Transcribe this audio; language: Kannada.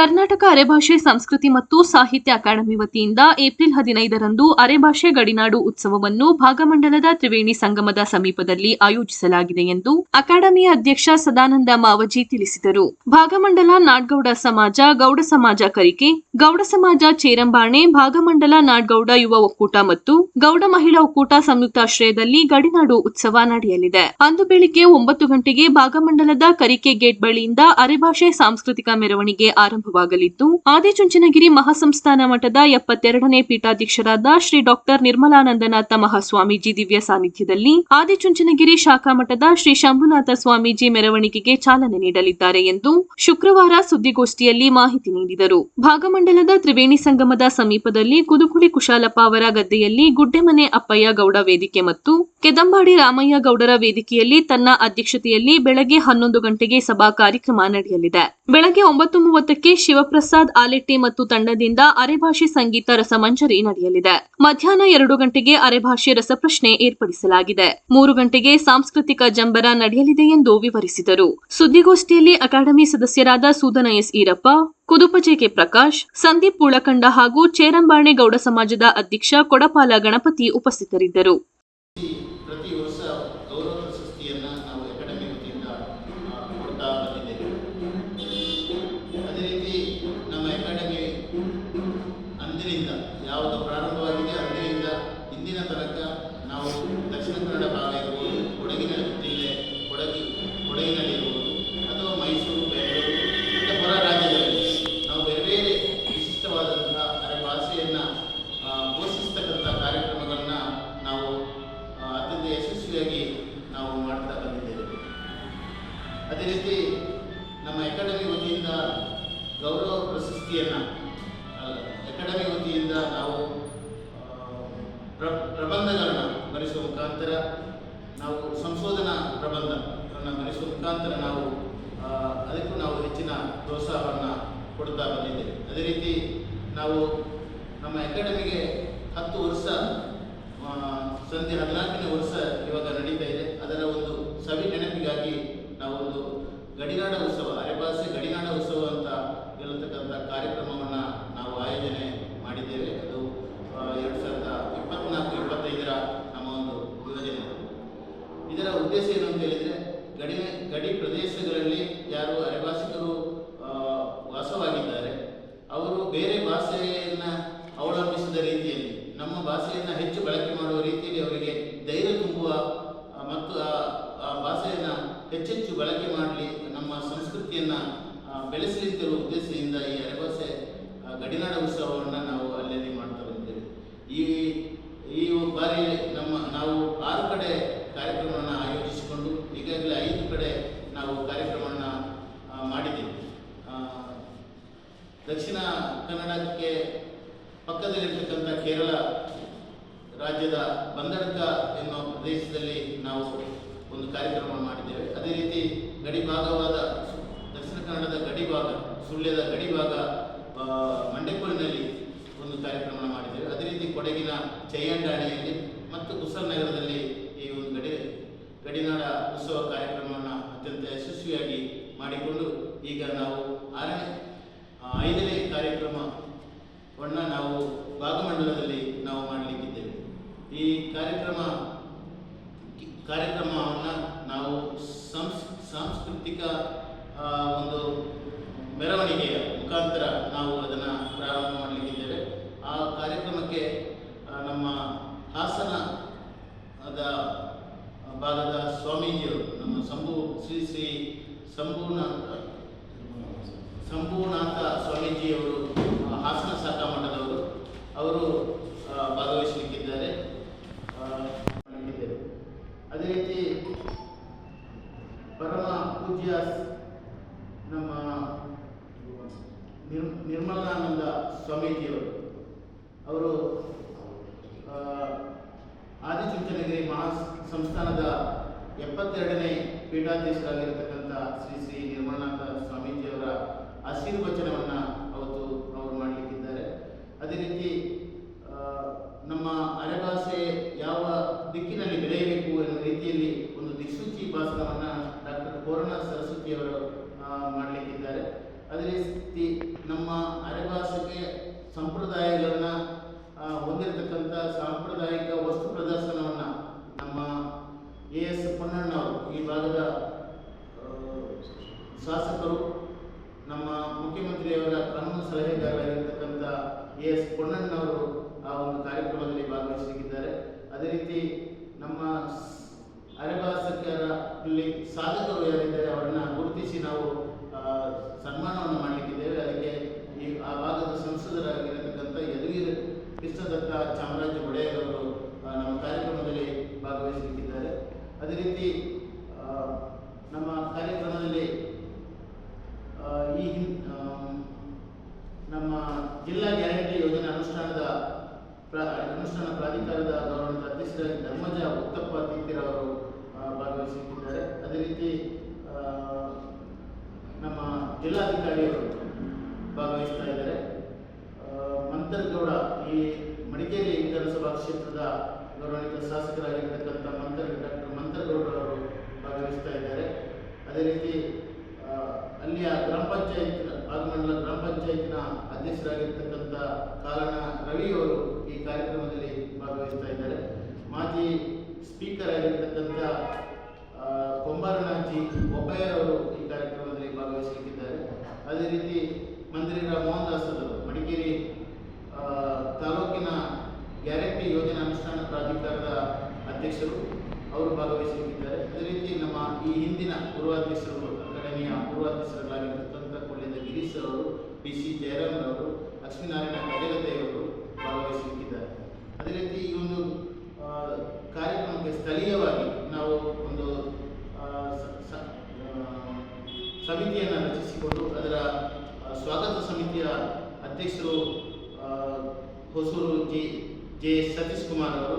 ಕರ್ನಾಟಕ ಅರೆಭಾಷೆ ಸಂಸ್ಕೃತಿ ಮತ್ತು ಸಾಹಿತ್ಯ ಅಕಾಡೆಮಿ ವತಿಯಿಂದ ಏಪ್ರಿಲ್ ಹದಿನೈದರಂದು ಅರೆಭಾಷೆ ಗಡಿನಾಡು ಉತ್ಸವವನ್ನು ಭಾಗಮಂಡಲದ ತ್ರಿವೇಣಿ ಸಂಗಮದ ಸಮೀಪದಲ್ಲಿ ಆಯೋಜಿಸಲಾಗಿದೆ ಎಂದು ಅಕಾಡೆಮಿಯ ಅಧ್ಯಕ್ಷ ಸದಾನಂದ ಮಾವಜಿ ತಿಳಿಸಿದರು. ಭಾಗಮಂಡಲ ನಾಡ್ಗೌಡ ಸಮಾಜ, ಗೌಡ ಸಮಾಜ ಕರಿಕೆ, ಗೌಡ ಸಮಾಜ ಚೇರಂಬಾಣೆ, ಭಾಗಮಂಡಲ ನಾಡ್ಗೌಡ ಯುವ ಒಕ್ಕೂಟ ಮತ್ತು ಗೌಡ ಮಹಿಳಾ ಒಕ್ಕೂಟ ಸಂಯುಕ್ತಾಶ್ರಯದಲ್ಲಿ ಗಡಿನಾಡು ಉತ್ಸವ ನಡೆಯಲಿದೆ. ಅಂದು ಬೆಳಿಗ್ಗೆ ಒಂಬತ್ತು ಗಂಟೆಗೆ ಭಾಗಮಂಡಲದ ಕರಿಕೆ ಗೇಟ್ ಬಳಿಯಿಂದ ಅರೆಭಾಷೆ ಸಾಂಸ್ಕೃತಿಕ ಮೆರವಣಿಗೆ ಆರಂಭವಾಗಲಿದ್ದು ಆದಿಚುಂಚನಗಿರಿ ಮಹಾಸಂಸ್ಥಾನ ಮಠದ ಎಪ್ಪತ್ತೆರಡನೇ ಪೀಠಾಧ್ಯಕ್ಷರಾದ ಶ್ರೀ ಡಾಕ್ಟರ್ ನಿರ್ಮಲಾನಂದನಾಥ ಮಹಾಸ್ವಾಮೀಜಿ ದಿವ್ಯ ಸಾನ್ನಿಧ್ಯದಲ್ಲಿ ಆದಿಚುಂಚನಗಿರಿ ಶಾಖಾ ಮಠದ ಶ್ರೀ ಶಂಭುನಾಥ ಸ್ವಾಮೀಜಿ ಮೆರವಣಿಗೆಗೆ ಚಾಲನೆ ನೀಡಲಿದ್ದಾರೆ ಎಂದು ಶುಕ್ರವಾರ ಸುದ್ದಿಗೋಷ್ಠಿಯಲ್ಲಿ ಮಾಹಿತಿ ನೀಡಿದರು. ಭಾಗಮಂಡಲದ ತ್ರಿವೇಣಿ ಸಂಗಮದ ಸಮೀಪದಲ್ಲಿ ಕುದುಕುಳಿ ಕುಶಾಲಪ್ಪ ಅವರ ಗದ್ದೆಯಲ್ಲಿ ಗುಡ್ಡೆಮನೆ ಅಪ್ಪಯ್ಯ ಗೌಡ ವೇದಿಕೆ ಮತ್ತು ಕೆದಂಬಾಡಿ ರಾಮಯ್ಯ ಗೌಡರ ವೇದಿಕೆಯಲ್ಲಿ ತನ್ನ ಅಧ್ಯಕ್ಷತೆಯಲ್ಲಿ ಬೆಳಗ್ಗೆ ಹನ್ನೊಂದು ಗಂಟೆಗೆ ಸಭಾ ಕಾರ್ಯಕ್ರಮ ನಡೆಯಲಿದೆ. ಬೆಳಗ್ಗೆ ಒಂಬತ್ತು ಮೂವತ್ತಕ್ಕೆ ಶಿವಪ್ರಸಾದ್ ಆಲೆಟ್ಟಿ ಮತ್ತು ತಂಡದಿಂದ ಅರೆಭಾಷೆ ಸಂಗೀತ ರಸಮಂಜರಿ ನಡೆಯಲಿದೆ. ಮಧ್ಯಾಹ್ನ ಎರಡು ಗಂಟೆಗೆ ಅರೆಭಾಷೆ ರಸಪ್ರಶ್ನೆ ಏರ್ಪಡಿಸಲಾಗಿದೆ. ಮೂರು ಗಂಟೆಗೆ ಸಾಂಸ್ಕೃತಿಕ ಜಂಬರ ನಡೆಯಲಿದೆ ಎಂದು ವಿವರಿಸಿದರು. ಸುದ್ದಿಗೋಷ್ಠಿಯಲ್ಲಿ ಅಕಾಡೆಮಿ ಸದಸ್ಯರಾದ ಸೂದನ ಎಸ್ ಈರಪ್ಪ, ಕುದುಪ ಜೆಕೆ ಪ್ರಕಾಶ್, ಸಂದೀಪ್ ಪೂಳಕಂಡ ಹಾಗೂ ಚೇರಂಬಾಣೆ ಗೌಡ ಸಮಾಜದ ಅಧ್ಯಕ್ಷ ಕೊಡಪಾಲ ಗಣಪತಿ ಉಪಸ್ಥಿತರಿದ್ದರು. ಅದೇ ರೀತಿ ನಮ್ಮ ಅಕಾಡೆಮಿ ವತಿಯಿಂದ ಗೌರವ ಪ್ರಶಸ್ತಿಯನ್ನು ಅಕಾಡೆಮಿ ವತಿಯಿಂದ ನಾವು ಪ್ರಬಂಧಗಳನ್ನು ಬರೆಸುವ ಮುಖಾಂತರ, ನಾವು ಸಂಶೋಧನಾ ಪ್ರಬಂಧಗಳನ್ನು ಬರೆಸುವ ಮುಖಾಂತರ ನಾವು ಅದಕ್ಕೂ ನಾವು ಹೆಚ್ಚಿನ ಪ್ರೋತ್ಸಾಹವನ್ನು ಕೊಡ್ತಾ ಬಂದಿದ್ದೇವೆ. ಅದೇ ರೀತಿ ನಾವು ನಮ್ಮ ಅಕಾಡೆಮಿಗೆ ಹತ್ತು ವರ್ಷ ಸಂಜೆ ಹದಿನಾಲ್ಕನೇ ವರ್ಷ ಇವಾಗ ನಡೀತಾ ಇದೆ ಅದರ ಒಂದು ಸವಿ ನೆನಪಿಗಾಗಿ ನಾವೊಂದು ಗಡಿನಾಡ ಉತ್ಸವ ಅರೆಭಾಷೆ ಗಡಿನಾಡ ಉತ್ಸವ ಅಂತ ಹೇಳತಕ್ಕಂಥ ಕಾರ್ಯಕ್ರಮವನ್ನು ನಾವು ಆಯೋಜನೆ ಮಾಡಿದ್ದೇವೆ ಅದು ಎರಡು ಸಾವಿರದ ಇಪ್ಪತ್ನಾಲ್ಕು ಇಪ್ಪತ್ತೈದರ ನಮ್ಮ ಒಂದು ಯೋಜನೆ ಇದರ ಉದ್ದೇಶ ಏನು ಅಂತ ಹೇಳಿದರೆ, ಗಡಿ ಗಡಿ ಪ್ರದೇಶಗಳಲ್ಲಿ ಯಾರು ಅರೆಭಾಷಿಕರು ವಾಸವಾಗಿದ್ದಾರೆ, ಅವರು ಬೇರೆ ಭಾಷೆಯನ್ನು ಅವಲಂಬಿಸಿದ ರೀತಿಯಲ್ಲಿ, ನಮ್ಮ ಭಾಷೆಯನ್ನು ಹೆಚ್ಚು ಬಳಕೆ ಮಾಡುವ ರೀತಿಯಲ್ಲಿ ಅವರಿಗೆ ಧೈರ್ಯ ತುಂಬುವ ಮತ್ತು ಆ ಭಾಷೆಯನ್ನ ಹೆಚ್ಚೆಚ್ಚು ಬಳಕೆ ಮಾಡಲಿ, ನಮ್ಮ ಸಂಸ್ಕೃತಿಯನ್ನು ಬೆಳೆಸಲಿ ಉದ್ದೇಶದಿಂದ ಈ ಅರೆಭಾಷೆ ಗಡಿನಾಡ ಉತ್ಸವವನ್ನು ನಾವು ಅಲ್ಲಲ್ಲಿ ಮಾಡ್ತಾ ಬಂದಿದ್ದೇವೆ ಈ ಈ ಬಾರಿ ನಮ್ಮ ನಾವು ಆರು ಕಡೆ ಕಾರ್ಯಕ್ರಮವನ್ನು ಆಯೋಜಿಸಿಕೊಂಡು ಈಗಾಗಲೇ ಐದು ಕಡೆ ನಾವು ಕಾರ್ಯಕ್ರಮವನ್ನು ಆ, ಮಾಡಿದ್ದೇವೆ ಆ, ದಕ್ಷಿಣ ಕನ್ನಡಕ್ಕೆ ಪಕ್ಕದಲ್ಲಿರ್ತಕ್ಕಂಥ ಕೇರಳ ರಾಜ್ಯದ ಬಂದಡ್ಕ ಎನ್ನುವ ಪ್ರದೇಶದಲ್ಲಿ ನಾವು ಒಂದು ಕಾರ್ಯಕ್ರಮ ಮಾಡಿದ್ದೇವೆ. ಅದೇ ರೀತಿ ಗಡಿ ಭಾಗವಾದ ದಕ್ಷಿಣ ಕನ್ನಡದ ಗಡಿ ಭಾಗ, ಸುಳ್ಯದ ಗಡಿ ಭಾಗ ಮಂಡೆಕೂರಿನಲ್ಲಿ ಒಂದು ಕಾರ್ಯಕ್ರಮ ಮಾಡಿದ್ದೇವೆ. ಅದೇ ರೀತಿ ಕೊಡಗಿನ ಚಯ್ಯಂಡಾಣಿಯಲ್ಲಿ ಮತ್ತು ಕುಸಲ್ನಗರದಲ್ಲಿ ಈ ಒಂದು ಗಡಿ ಗಡಿನಾಡ ಉತ್ಸವ ಕಾರ್ಯಕ್ರಮವನ್ನು ಅತ್ಯಂತ ಯಶಸ್ವಿಯಾಗಿ ಮಾಡಿಕೊಂಡು ಈಗ ನಾವು ಆರನೇ ಐದನೇ ಐದನೇ ಕಾರ್ಯಕ್ರಮವನ್ನು ನಾವು ಭಾಗಮಂಡಲದಲ್ಲಿ ನಾವು ಮಾಡಲಿಕ್ಕಿದ್ದೇವೆ. ಈ ಕಾರ್ಯಕ್ರಮ, ಕಾರ್ಯಕ್ರಮವನ್ನು ನಾವು ಸಂಸ್, ಸಾಂಸ್ಕೃತಿಕ ಒಂದು ಮೆರವಣಿಗೆಯ ಮುಖಾಂತರ ನಾವು ಅದನ್ನು ಪ್ರಾರಂಭ ಮಾಡಲಿಕ್ಕಿದ್ದೇವೆ. ಆ ಕಾರ್ಯಕ್ರಮಕ್ಕೆ ನಮ್ಮ ಹಾಸನ ಅದ ಭಾಗದ ಸ್ವಾಮೀಜಿಯವರು, ನಮ್ಮ ಸಂಭೂ, ಶ್ರೀ ಶ್ರೀ ಸಂಪೂರ್ಣ ಸಂಪೂರ್ಣಾಂತ ಸ್ವಾಮೀಜಿಯವರು ಆ, ಹಾಸನ ಶಾಖಾ ಮಠದವರು ಅವರು ಭಾಗವಹಿಸಲಿಕ್ಕಿದ್ದಾರೆ. ಅದೇ ರೀತಿ ಪರಮ ಪೂಜ್ಯ ನಮ್ಮ ನಿರ್ ನಿರ್ಮಲಾನಂದ ಸ್ವಾಮೀಜಿಯವರು ಅವರು ಆದಿಚುಂಚನಗಿರಿ ಮಹಾ ಸಂಸ್ಥಾನದ ಎಪ್ಪತ್ತೆರಡನೇ ಪೀಠಾಧೀಶರಾಗಿರತಕ್ಕಂಥ ಶ್ರೀ ಶ್ರೀ ನಿರ್ಮಲಾನಂದ ಸ್ವಾಮೀಜಿಯವರ ಆಶೀರ್ವಚನವನ್ನು ಅವತ್ತು ಅವರು ಮಾಡಲಿಕ್ಕಿದ್ದಾರೆ ಅದೇ ರೀತಿ ನಮ್ಮ ಅರೆಭಾಷೆ ಯಾವ ದಿಕ್ಕಿನಲ್ಲಿ ಬೆಳೆಯಬೇಕು ಎನ್ನುವ ರೀತಿಯಲ್ಲಿ ಒಂದು ದಿಕ್ಸೂಚಿ ಭಾಷಣವನ್ನು ಡಾಕ್ಟರ್ ಪೂರ್ಣ ಸರಸ್ವತಿಯವರು ಆ, ಮಾಡಲಿಕ್ಕಿದ್ದಾರೆ ಅದೇ ರೀತಿ ನಮ್ಮ ಅರೆಭಾಷೆಗೆ ಸಂಪ್ರದಾಯಗಳನ್ನು ಹೊಂದಿರತಕ್ಕಂಥ ಸಾಂಪ್ರದಾಯಿಕ ವಸ್ತು ಪ್ರದರ್ಶನವನ್ನು ನಮ್ಮ ಎ ಎಸ್ ಪೊನ್ನಣ್ಣವರು ಈ ಭಾಗದ ಆ, ಶಾಸಕರು ನಮ್ಮ ಮುಖ್ಯಮಂತ್ರಿಯವರ ಕಾನೂನು ಸಲಹೆಗಾರರಾಗಿರ್ತಕ್ಕಂಥ ಎ ಎಸ್ ಪೊನ್ನಣ್ಣವರು ಆ ಒಂದು ಕಾರ್ಯಕ್ರಮದಲ್ಲಿ ಭಾಗವಹಿಸಲಿಕ್ಕಿದ್ದಾರೆ ಅದೇ ರೀತಿ ನಮ್ಮ ಇಲ್ಲಿ ಸಾಧಕರು ಯಾರಿದ್ದಾರೆ ಅವರನ್ನ ಗುರುತಿಸಿ ನಾವು ಸನ್ಮಾನವನ್ನು ಮಾಡಲಿಕ್ಕಿದ್ದೇವೆ. ಅದಕ್ಕೆ ಈ, ಆ ಭಾಗದ ಸಂಸದರಾಗಿರತಕ್ಕಂಥ ಯದುವೀರ್ ಕೃಷ್ಣದತ್ತ ಚಾಮರಾಜ ಒಡೆಯರ್ ಅವರು ನಮ್ಮ ಕಾರ್ಯಕ್ರಮದಲ್ಲಿ ಭಾಗವಹಿಸಲಿಕ್ಕಿದ್ದಾರೆ ಅದೇ ರೀತಿ ನಮ್ಮ ಕಾರ್ಯಕ್ರಮದಲ್ಲಿ ಈ ನಮ್ಮ ಜಿಲ್ಲಾ ಗ್ಯಾರಂಟಿ ಯೋಜನೆ ಅನುಷ್ಠಾನ ಪ್ರಾಧಿಕಾರದ ಗೌರವಾನ್ವಿತ ಅಧ್ಯಕ್ಷರಾಗಿ ಧರ್ಮಜ ಉತ್ತಪ್ಪ ತೀರ್ಥರವರು ಭಾಗವಹಿಸುತ್ತಿದ್ದಾರೆ ಅದೇ ರೀತಿ ನಮ್ಮ ಜಿಲ್ಲಾಧಿಕಾರಿಯವರು ಭಾಗವಹಿಸ್ತಾ ಇದ್ದಾರೆ. ಮಂತರ್ಗೌಡ ಈ ಮಡಿಕೇರಿ ವಿಧಾನಸಭಾ ಕ್ಷೇತ್ರದ ಗೌರವಾನ್ವಿತ ಶಾಸಕರಾಗಿರ್ತಕ್ಕಂಥ ಮಂತರ್ ಡಾಕ್ಟರ್ ಮಂತರ್ಗೌಡರವರು ಭಾಗವಹಿಸ್ತಾ ಇದ್ದಾರೆ. ಅದೇ ರೀತಿ ಪಂಚಾಯತ್ನ ಅಧ್ಯಕ್ಷರಾಗಿರ್ತಕ್ಕಂಥ ಕಾರಣ ರವಿಯವರು ಈ ಕಾರ್ಯಕ್ರಮದಲ್ಲಿ ಭಾಗವಹಿಸ್ತಾ ಇದ್ದಾರೆ. ಮಾಜಿ ಸ್ಪೀಕರ್ ಆಗಿರ್ತಕ್ಕಂಥ ಆ, ಕೊಂಬಾರನಾಜಿ ಒಬ್ಬಯ್ಯರವರು ಈ ಕಾರ್ಯಕ್ರಮದಲ್ಲಿ ಭಾಗವಹಿಸಲಿಕ್ಕಿದ್ದಾರೆ. ಅದೇ ರೀತಿ ಮಂದಿರ ಮೋಹನ್ ಅವರು ಮಡಿಕೇರಿ ತಾಲೂಕಿನ ಗ್ಯಾರಂಟಿ ಯೋಜನಾ ಅನುಷ್ಠಾನ ಪ್ರಾಧಿಕಾರದ ಅಧ್ಯಕ್ಷರು ಅವರು ಭಾಗವಹಿಸಲಿಕ್ಕಿದ್ದಾರೆ ಅದೇ ರೀತಿ ನಮ್ಮ ಈ ಹಿಂದಿನ ಪೂರ್ವಾಧ್ಯಕ್ಷರು ಅಕಾಡೆಮಿಯ ಪೂರ್ವಾಧ್ಯಕ್ಷರುಗಳಾಗಿರ್ತಕ್ಕಂಥ ಕೊಳ್ಳಿದ ಗಿರೀಶ್ ಪಿ ಸಿ ಜಯರಾಮ್ ಅವರು ಲಕ್ಷ್ಮೀನಾರಾಯಣ ಗಜಗದ್ದೆಯವರು ಭಾಗವಹಿಸಲಿಕ್ಕಿದ್ದಾರೆ. ಅದೇ ರೀತಿ ಈ ಒಂದು ಕಾರ್ಯಕ್ರಮಕ್ಕೆ ಸ್ಥಳೀಯವಾಗಿ ನಾವು ಒಂದು ಸಮಿತಿಯನ್ನು ರಚಿಸಿಕೊಂಡು ಅದರ ಸ್ವಾಗತ ಸಮಿತಿಯ ಅಧ್ಯಕ್ಷರು ಹೊಸೂರು ಜಿ, ಜೆ ಸತೀಶ್ ಕುಮಾರ್ ಅವರು